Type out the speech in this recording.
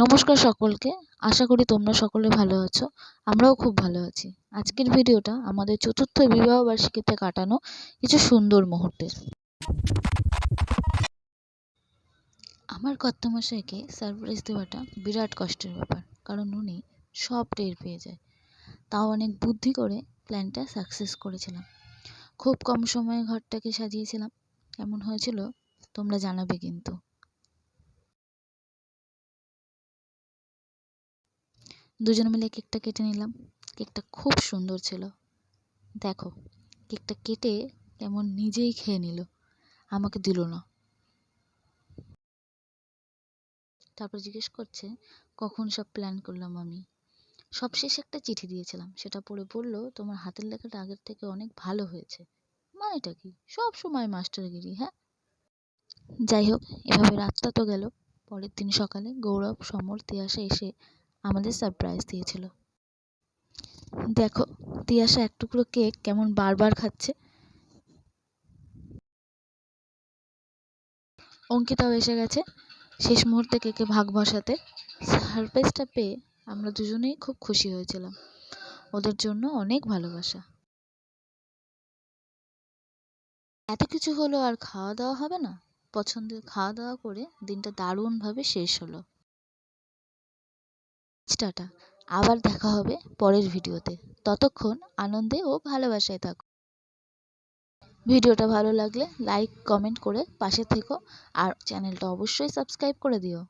নমস্কার সকলকে। আশা করি তোমরা সকলে ভালো আছো। আমরাও খুব ভালো আছি। আজকের ভিডিওটা আমাদের চতুর্থ বিবাহ বার্ষিকীতে কাটানো কিছু সুন্দর মুহূর্তের। আমার কর্তমশাইকে সারপ্রাইজ দেওয়াটা বিরাট কষ্টের ব্যাপার, কারণ উনি সব টের পেয়ে যায়। তাও অনেক বুদ্ধি করে প্ল্যানটা সাকসেস করেছিলাম। খুব কম সময়ে ঘরটাকে সাজিয়েছিলাম। কেমন হয়েছিল তোমরা জানাবে কিন্তু। দুজন মিলে কেকটা কেটে নিলাম। কেকটা খুব সুন্দর ছিল। দেখো, কেকটা কেটে কেমন নিজেই খেয়ে নিল। আমাকে দিল না। তারপর জিজ্ঞেস করছে, কখন সব প্ল্যান করলাম আমি? সবশেষে একটা চিঠি দিয়েছিলাম। সেটা পড়ে বলল তোমার হাতের লেখাটা আগের থেকে অনেক ভালো হয়েছে। মানেটা কি? সব সময় মাস্টারগিরি হ্যাঁ? যাই হোক, এভাবে রাতটা তো গেল। পরের দিন সকালে গৌরব, সমর, তিয়াসা এসে আমাদের সারপ্রাইজ দিয়েছিল। দেখো তিয়াসা এক টুকরো কেক কেমন বারবার খাচ্ছে। অঙ্কিতাও এসে গেছে শেষ মুহূর্তে কেকে ভাগ বসাতে। সারপ্রাইজটা পেয়ে আমরা দুজনেই খুব খুশি হয়েছিলাম। ওদের জন্য অনেক ভালোবাসা। এত কিছু হলো আর খাওয়া দাওয়া হবে না? পছন্দের খাওয়া দাওয়া করে দিনটা দারুণভাবে শেষ হলো। টাটা। আবার দেখা হবে পরের ভিডিওতে। ততক্ষণ আনন্দে ও ভালোবাসায় থাকো। ভিডিওটা ভালো লাগলে লাইক, কমেন্ট করে পাশে থেকো আর চ্যানেলটা অবশ্যই সাবস্ক্রাইব করে দিও।